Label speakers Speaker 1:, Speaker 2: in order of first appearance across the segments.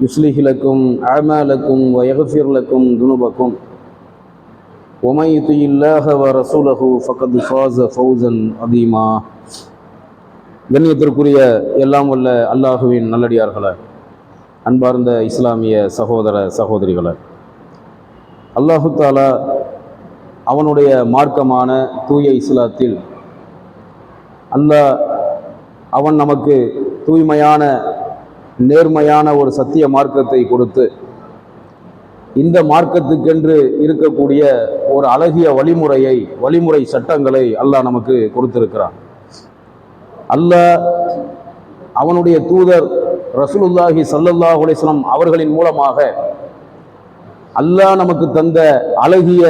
Speaker 1: يصلح لكم أعمالكم ويغفر لكم ذنوبكم ومن يطع الله ورسوله فقد فاز فوزا عظيما கண்ணியத்திற்குரிய எல்லாம் வல்ல அல்லாஹுவின் நல்லடியார்களே அன்பார்ந்த இஸ்லாமிய சகோதர சகோதரிகளே அல்லாஹு தாலா அவனுடைய மார்க்கமான தூய இஸ்லாத்தில் அல்லாஹ் அவன் நமக்கு தூய்மையான நேர்மையான ஒரு சத்திய மார்க்கத்தை கொடுத்து இந்த மார்க்கத்துக்கென்று இருக்கக்கூடிய ஒரு அழகிய வழிமுறையை வழிமுறை சட்டங்களை அல்லாஹ் நமக்கு கொடுத்திருக்கிறான். அல்லாஹ் அவனுடைய தூதர் ரசூலுல்லாஹி சல்லல்லாஹ் அலிஸ்லாம் அவர்களின் மூலமாக அல்லாஹ் நமக்கு தந்த அழகிய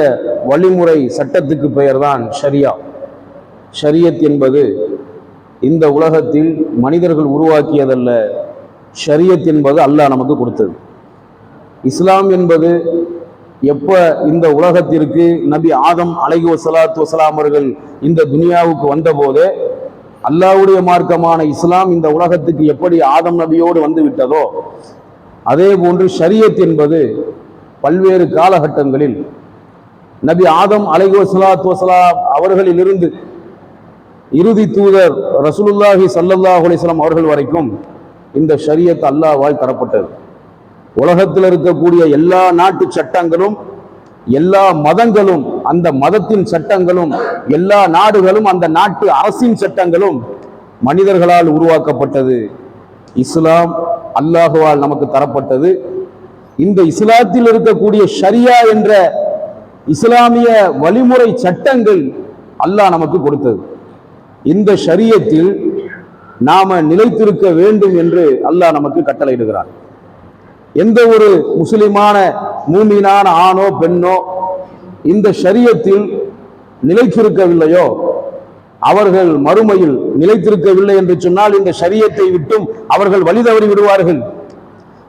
Speaker 1: வழிமுறை சட்டத்துக்கு பெயர்தான் ஷரியா. ஷரியத் என்பது இந்த உலகத்தில் மனிதர்கள் உருவாக்கியதல்ல ஷரியத் என்பது அல்லாஹ் நமக்கு கொடுத்தது. இஸ்லாம் என்பது எப்போ இந்த உலகத்திற்கு நபி ஆதம் அலைஹி வசலாத்து வசலாம் அவர்கள் இந்த துனியாவுக்கு வந்தபோதே அல்லாஹ்வுடைய மார்க்கமான இஸ்லாம் இந்த உலகத்துக்கு எப்படி ஆதம் நபியோடு வந்து விட்டதோ அதே போன்று ஷரியத் என்பது பல்வேறு காலகட்டங்களில் நபி ஆதம் அலைஹி வசலாத்து வசலாம் அவர்களிலிருந்து இறுதி தூதர் ரசூலுல்லாஹி சல்லல்லாஹ் அலிஸ்லாம் அவர்கள் வரைக்கும் இந்த ஷரியத் அல்லாவால் தரப்பட்டது. உலகத்தில் இருக்கக்கூடிய எல்லா நாட்டு சட்டங்களும் எல்லா மதங்களும் அந்த மதத்தின் சட்டங்களும் எல்லா நாடுகளும் அந்த நாட்டு அரசின் சட்டங்களும் மனிதர்களால் உருவாக்கப்பட்டது. இஸ்லாம் அல்லாஹுவால் நமக்கு தரப்பட்டது. இந்த இஸ்லாத்தில் இருக்கக்கூடிய ஷரியா என்ற இஸ்லாமிய வழிமுறை சட்டங்கள் அல்லாஹ் நமக்கு கொடுத்தது. இந்த ஷரியத்தில் நாம நிலைத்திருக்க வேண்டும் என்று அல்லாஹ் நமக்கு கட்டளையிடுகிறார் எந்த ஒரு முஸ்லிமான மூமினான ஆணோ பெண்ணோ இந்த சரியத்தில் நிலைத்திருக்கவில்லையோ அவர்கள் மறுமையில் நிலைத்திருக்கவில்லை என்று சொன்னால் இந்த சரியத்தை விட்டும் அவர்கள் வழி தவறி விடுவார்கள்.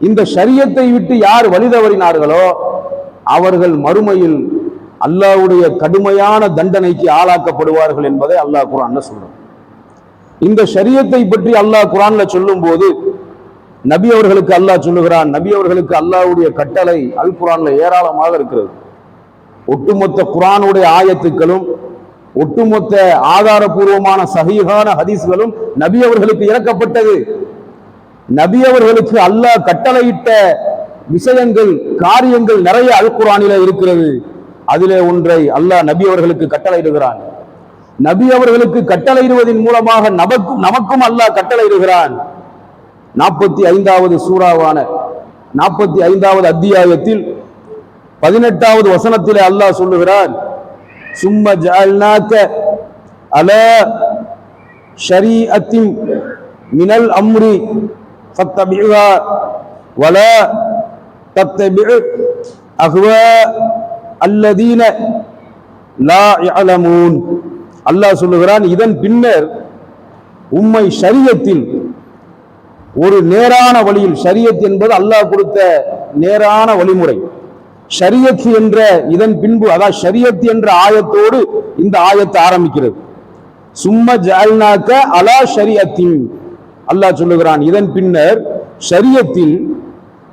Speaker 1: இந்த சரியத்தை விட்டு யார் வழி தவறினார்களோ அவர்கள் மறுமையில் அல்லாஹ்வுடைய கடுமையான தண்டனைக்கு ஆளாக்கப்படுவார்கள் என்பதை அல்லாஹ் குரான் சொல்றான். இந்த ஷரியத்தை பற்றி அல்லாஹ் குரான்ல சொல்லும் போது நபி அவர்களுக்கு அல்லாஹ் சொல்லுகிறான் நபி அவர்களுக்கு அல்லாஹ்வுடைய கட்டளை அல் குரான்ல ஏராளமாக இருக்கிறது. ஒட்டுமொத்த குரானுடைய ஆயத்துக்களும் ஒட்டுமொத்த ஆதாரபூர்வமான சகிகான ஹதீஸ்களும் நபி அவர்களுக்கு இறக்கப்பட்டது. நபி அவர்களுக்கு அல்லாஹ் கட்டளையிட்ட விஷயங்கள் காரியங்கள் நிறைய அல் குரானில இருக்கிறது. அதிலே ஒன்றை அல்லாஹ் நபி அவர்களுக்கு கட்டளையிடுகிறான். நபி அவர்களுக்கு கட்டளையிடுவதன் மூலமாக நமக்கும் நமக்கும் அல்லாஹ் கட்டளையிடுகிறான். நாற்பத்தி ஐந்தாவது சூறாவான நாற்பத்தி ஐந்தாவது அத்தியாயத்தில் பதினெட்டாவது வசனத்திலே அல்லாஹ் சொல்லுகிறான் சும்ம ஜால்நாக்க அல ஷரீஅத்தின் மினல் அம்ரி ஃபத்தபிஹா தத்த தத்தபிஉ அஹ்வா அல்லதீன லா யலமூன் அல்லாஹ் சொல்லுகிறான் இதன் பின்னர் உம்மை சரியத்தில் ஒரு நேரான வழியில் ஷரியத் என்பது அல்லாஹ் கொடுத்த நேரான வழிமுறை. ஷரியத் என்ற இதன் பின்பு அதாவது ஷரியத் என்ற ஆயத்தோடு இந்த ஆயத்தை ஆரம்பிக்கிறது. சும்ம ஜால்னாக்க அலா ஷரியத்தின் அல்லாஹ் சொல்லுகிறான் இதன் பின்னர் ஷரியத்தில்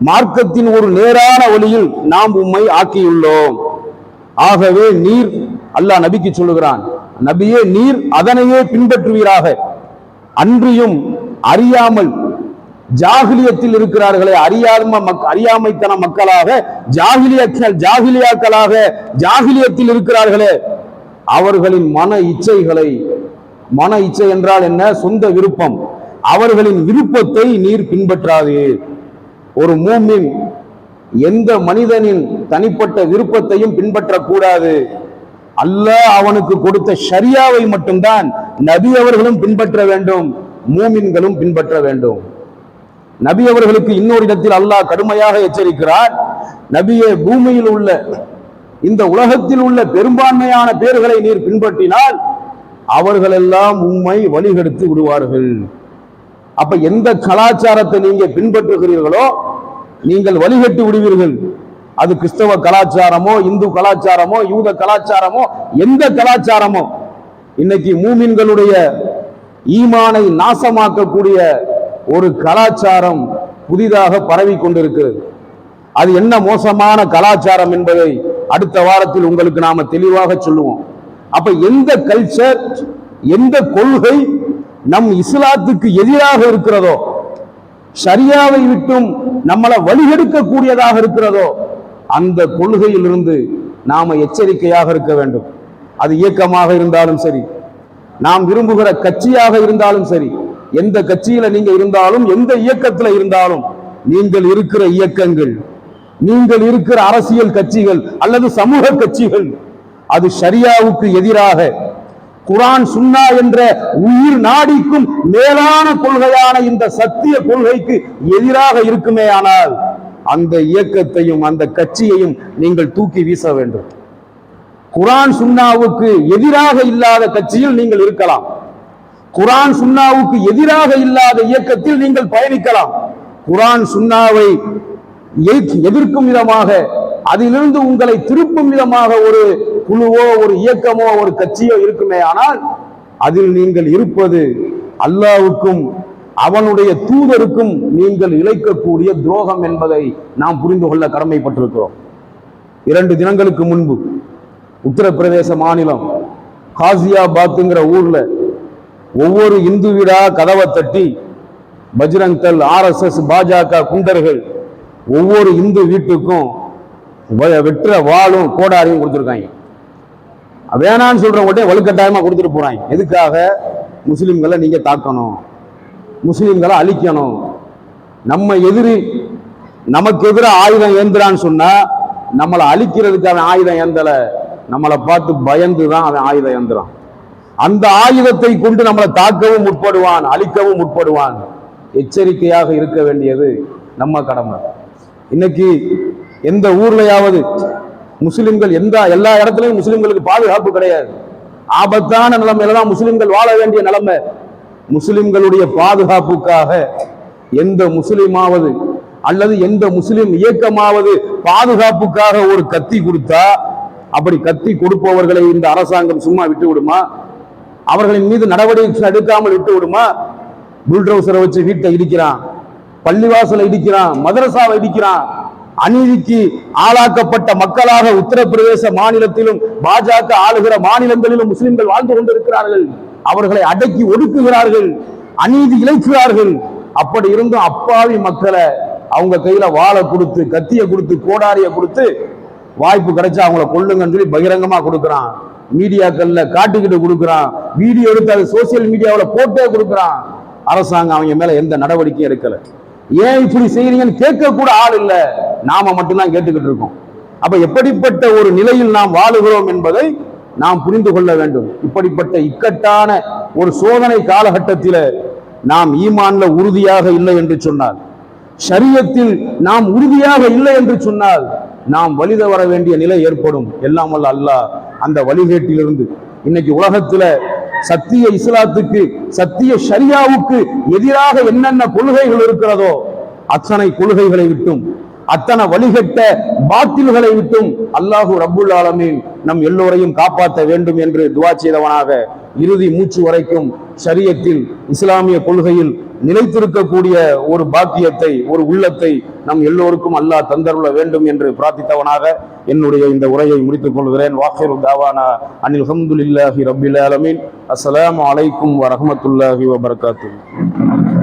Speaker 1: மார்க்கத்தின் ஒரு நேரான வழியில் நாம் உம்மை ஆக்கியுள்ளோம். ஆகவே நீர் அல்லாஹ் நபிக்கு சொல்லுகிறான் நபியே நீர் அதனையே பின்பற்றுவீராக. அன்றியும் அறியாமல் ஜாகிலியத்தில் இருக்கிறார்களே அறியாம மக் அறியாமைத்தன மக்களாக ஜாகிலியக்கள் ஜாகிலியாக்களாக ஜாகிலியத்தில் இருக்கிறார்களே அவர்களின் மன இச்சைகளை மன இச்சை என்றால் என்ன? சொந்த விருப்பம். அவர்களின் விருப்பத்தை நீர் பின்பற்றாதே. ஒரு மூமின் எந்த மனிதனின் தனிப்பட்ட விருப்பத்தையும் பின்பற்றக்கூடாது. அல்ல அவனுக்கு கொடுத்த ஷரியாவை மட்டும்தான் நபி அவர்களும் பின்பற்ற வேண்டும் மூமின்களும் பின்பற்ற வேண்டும். நபி அவர்களுக்கு இன்னொரு இடத்தில் அல்லாஹ் கடுமையாக எச்சரிக்கிறார். நபியே பூமியில் உள்ள இந்த உலகத்தில் உள்ள பெரும்பான்மையான பேர்களை நீர் பின்பற்றினால் அவர்களெல்லாம் உண்மை வழிகெடுத்து விடுவார்கள். அப்ப எந்த கலாச்சாரத்தை நீங்க பின்பற்றுகிறீர்களோ நீங்கள் வழிகட்டு விடுவீர்கள். அது கிறிஸ்தவ கலாச்சாரமோ இந்து கலாச்சாரமோ யூத கலாச்சாரமோ எந்த கலாச்சாரமோ இன்னைக்கு மூமின்களுடைய ஈமானை நாசமாக்கக்கூடிய ஒரு கலாச்சாரம் புதிதாக பரவி கொண்டிருக்கிறது. அது என்ன மோசமான கலாச்சாரம் என்பதை அடுத்த வாரத்தில் உங்களுக்கு நாம தெளிவாக சொல்லுவோம். அப்ப எந்த கல்ச்சர் எந்த கொள்கை நம் இஸ்லாத்துக்கு எதிராக இருக்கிறதோ சரியாவை விட்டும் நம்மளை வழிகெடுக்க கூடியதாக இருக்கிறதோ அந்த கொள்கையிலிருந்து நாம் எச்சரிக்கையாக இருக்க வேண்டும். அது இயக்கமாக இருந்தாலும் சரி நாம் விரும்புகிற கட்சியாக இருந்தாலும் சரி எந்த கட்சியில நீங்க இருந்தாலும் எந்த இயக்கத்துல இருந்தாலும் நீங்கள் இருக்கிற இயக்கங்கள் நீங்கள் இருக்கிற அரசியல் கட்சிகள் அல்லது சமூக கட்சிகள் அது ஷரியாவுக்கு எதிராக குரான் சுன்னா என்ற உயிர் நாடிக்கும் மேலான கொள்கையான இந்த சத்திய கொள்கைக்கு எதிராக இருக்குமே ஆனால் அந்த இயக்கத்தையும் அந்த கட்சியையும் நீங்கள் தூக்கி வீச வேண்டும். குரான் சுன்னாவுக்கு எதிராக இல்லாத கட்சியில் நீங்கள் இருக்கலாம். குரான் சுன்னாவுக்கு எதிராக இல்லாத இயக்கத்தில் நீங்கள் பயணிக்கலாம். குரான் சுன்னாவை எதிர்க்கும் விதமாக அதிலிருந்து உங்களை திருப்பும் விதமாக ஒரு குழுவோ ஒரு இயக்கமோ ஒரு கட்சியோ இருக்குமே. ஆனால் அதில் நீங்கள் இருப்பது அல்லாவுக்கும் அவனுடைய தூதருக்கும் நீங்கள் இழைக்கக்கூடிய துரோகம் என்பதை நாம் புரிந்து கொள்ள கடமைப்பட்டிருக்கிறோம். இரண்டு தினங்களுக்கு முன்பு உத்தரப்பிரதேச மாநிலம் காசியாபாத்துங்கிற ஊர்ல ஒவ்வொரு இந்து வீடா கதவை தட்டி பஜ்ரங் தள் ஆர்எஸ்எஸ் பாஜக குண்டர்கள் ஒவ்வொரு இந்து வீட்டுக்கும் வெற்ற வாளும் கோடாரியும் கொடுத்துருக்காங்க. வேணான்னு சொல்றவங்க வலுக்கட்டாயமா கொடுத்துட்டு போறாங்க. எதுக்காக? முஸ்லிம்களை நீங்க தாக்கணும். முஸ்லீம்களை அழிக்கணும். நம்ம எதிரி நமக்கு எதிராக ஆயுதம் ஏந்திரான்னு சொன்னா நம்மளை அழிக்கிறதுக்கு அவன் ஆயுதம் ஏந்தலை. நம்மளை பார்த்து பயந்து தான் அவன் ஆயுதம் ஏந்திரான் அந்த ஆயுதத்தை கொண்டு நம்மளை தாக்கவும் முற்படுவான் அழிக்கவும் முற்படுவான். எச்சரிக்கையாக இருக்க வேண்டியது நம்ம கடமை. இன்னைக்கு எந்த ஊர்லயாவது முஸ்லிம்கள் எந்த எல்லா இடத்துலையும் முஸ்லிம்களுக்கு பாதுகாப்பு கிடையாது. ஆபத்தான நிலைமையில தான் முஸ்லிம்கள் வாழ வேண்டிய நிலைமை. முஸ்லிம்களுடைய பாதுகாப்புக்காக எந்த முஸ்லிமாவது அல்லது எந்த முஸ்லிம் இயக்கமாவது பாதுகாப்புக்காக ஒரு கத்தி கொடுத்தா அப்படி கத்தி கொடுப்பவர்களை இந்த அரசாங்கம் சும்மா விட்டு விடுமா? அவர்களின் மீது நடவடிக்கை எடுக்காமல் விட்டு விடுமா? புல்ட்ரௌசரை வச்சு வீட்டை இடிக்கிறான் பள்ளிவாசலை இடிக்கிறான் மதரசாவை இடிக்கிறான். அநீதிக்கு ஆளாக்கப்பட்ட மக்களாக உத்தரப்பிரதேச மாநிலத்திலும் பாஜக ஆளுகிற மாநிலங்களிலும் முஸ்லிம்கள் வாழ்ந்து கொண்டிருக்கிறார்கள். அவர்களை அடக்கி ஒடுக்குகிறார்கள் அநீதி இழைக்கிறார்கள். அப்படி இருந்தும் அப்பாவி மக்களை அவங்க கையில வாழை கொடுத்து கத்தியை கொடுத்து கோடாரியை கொடுத்து வாய்ப்பு கிடைச்சா அவங்கள கொள்ளுங்கன்னு சொல்லி பகிரங்கமா கொடுக்குறான். மீடியாக்கள்ல காட்டிக்கிட்டு கொடுக்குறான். வீடியோ எடுத்து அது சோசியல் மீடியாவில் போட்டே கொடுக்குறான். அரசாங்கம் அவங்க மேல எந்த நடவடிக்கையும் எடுக்கல. ஏன் இப்படி செய்யறீங்கன்னு கேட்க கூட ஆள் இல்லை. நாம மட்டும்தான் கேட்டுக்கிட்டு இருக்கோம். அப்ப எப்படிப்பட்ட ஒரு நிலையில் நாம் வாழுகிறோம் என்பதை நாம் புரிந்து கொள்ள வேண்டும். இப்படிப்பட்ட இக்கட்டான ஒரு சோதனை காலகட்டத்தில நாம் ஈமான்ல உறுதியாக இல்லை என்று சொன்னால் சரியத்தில் நாம் உறுதியாக இல்லை என்று சொன்னால் நாம் வழித வர வேண்டிய நிலை ஏற்படும். எல்லாம் வல்ல அல்லாஹ் அந்த வழிகேட்டிலிருந்து இன்னைக்கு உலகத்துல சத்திய இஸ்லாத்துக்கு சத்திய ஷரியாவுக்கு எதிராக என்னென்ன கொள்கைகள் இருக்கிறதோ அத்தனை கொள்கைகளை விட்டும் அத்தனை வழிகட்ட பாத்தில்களை விட்டும் அல்லாஹு ரபுல் ஆலமீன் நம் எல்லோரையும் காப்பாற்ற வேண்டும் என்று துவா செய்தவனாக இறுதி மூச்சு வரைக்கும் சரியத்தில் இஸ்லாமிய கொள்கையில் நிலைத்திருக்கக்கூடிய ஒரு பாக்கியத்தை ஒரு உள்ளத்தை நம் எல்லோருக்கும் அல்லாஹ் தந்தருள வேண்டும் என்று பிரார்த்தித்தவனாக என்னுடைய இந்த உரையை முடித்துக் கொள்கிறேன். வாஹிரு தாவானா அனில் ஹம்துலில்லாஹி ரப்பில் அலமின் அஸ்ஸலாமு அலைக்கும் வரஹ்மத்துல்லாஹி